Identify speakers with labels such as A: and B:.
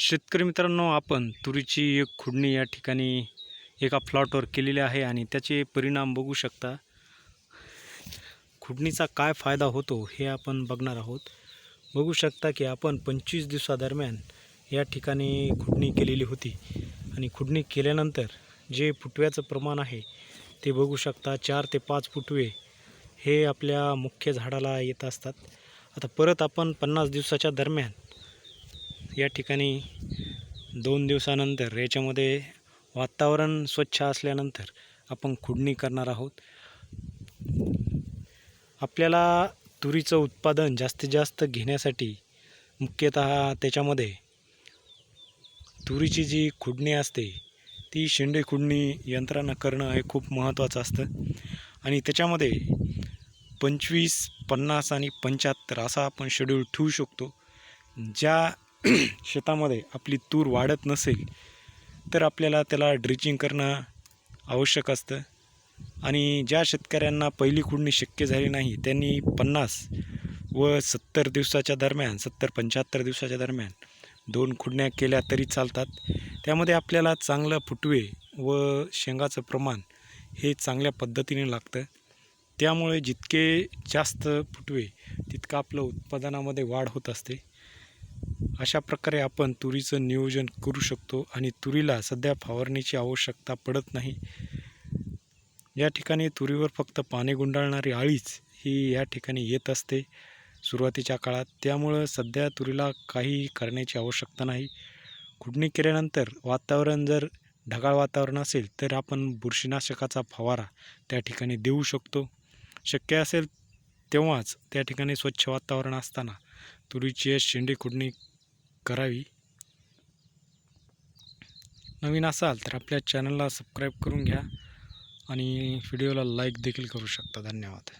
A: शेतकरी मित्रांनो आपण तुरीची एक खुडणी या ठिकाणी एका प्लॉटवर केलेली आहे आणि त्याचे परिणाम बघू शकता. खुडणीचा काय फायदा होतो हे आपण बघणार आहोत. बघू शकता की आपण पंचवीस दिवसादरम्यान या ठिकाणी खुडणी केलेली होती आणि खुडणी केल्यानंतर जे फुटव्याचं प्रमाण आहे ते बघू शकता चार ते पाच फुटवे हे आपल्या मुख्य झाडाला येत असतात. आता परत आपण पन्नास दिवसाच्या दरम्यान या ठिकाणी दोन दिवसानंतर याच्यामध्ये वातावरण स्वच्छ असल्यानंतर आपण खुडणी करणार आहोत. आपल्याला तुरीचं उत्पादन जास्तीत जास्त घेण्यासाठी मुख्यतः त्याच्यामध्ये तुरीची जी खुडणी असते ती शेंडे खुडणी यंत्रानं करणं हे खूप महत्त्वाचं असतं. आणि त्याच्यामध्ये पंचवीस पन्नास आणि पंच्याहत्तर असा आपण शेड्यूल ठेवू शकतो ज्या शेतामध्ये आपली तूर वाढत नसेल तर आपल्याला त्याला ड्रिचिंग करणं आवश्यक असतं. आणि ज्या शेतकऱ्यांना पहिली खुडणी शक्य झाली नाही त्यांनी पन्नास व सत्तर दिवसाच्या दरम्यान सत्तर पंच्याहत्तर दिवसाच्या दरम्यान दोन खुडण्या केल्या तरी चालतात. त्यामध्ये आपल्याला चांगलं फुटवे व शेंगाचं प्रमाण हे चांगल्या पद्धतीने लागतं. त्यामुळे जितके जास्त फुटवे तितकं आपलं उत्पादनामध्ये वाढ होत असते. अशा प्रकारे आपण तुरीचं नियोजन करू शकतो आणि तुरीला सध्या फवारणीची आवश्यकता पडत नाही. या ठिकाणी तुरीवर फक्त पाने गुंडाळणारी आळीच ही या ठिकाणी येत असते सुरुवातीच्या काळात. त्यामुळं सध्या तुरीला काही करण्याची आवश्यकता नाही. खुडणी केल्यानंतर वातावरण जर ढगाळ वातावरण असेल तर आपण बुरशीनाशकाचा फवारा त्या ठिकाणी देऊ शकतो. शक्य असेल तेव्हाच त्या ठिकाणी स्वच्छ वातावरण असताना तुरीची शेंडी खुडणी करावी. नवीन असाल तर आपल्या चॅनलला सबस्क्राईब करून घ्या आणि व्हिडिओला लाईक देखील करू शकता. धन्यवाद.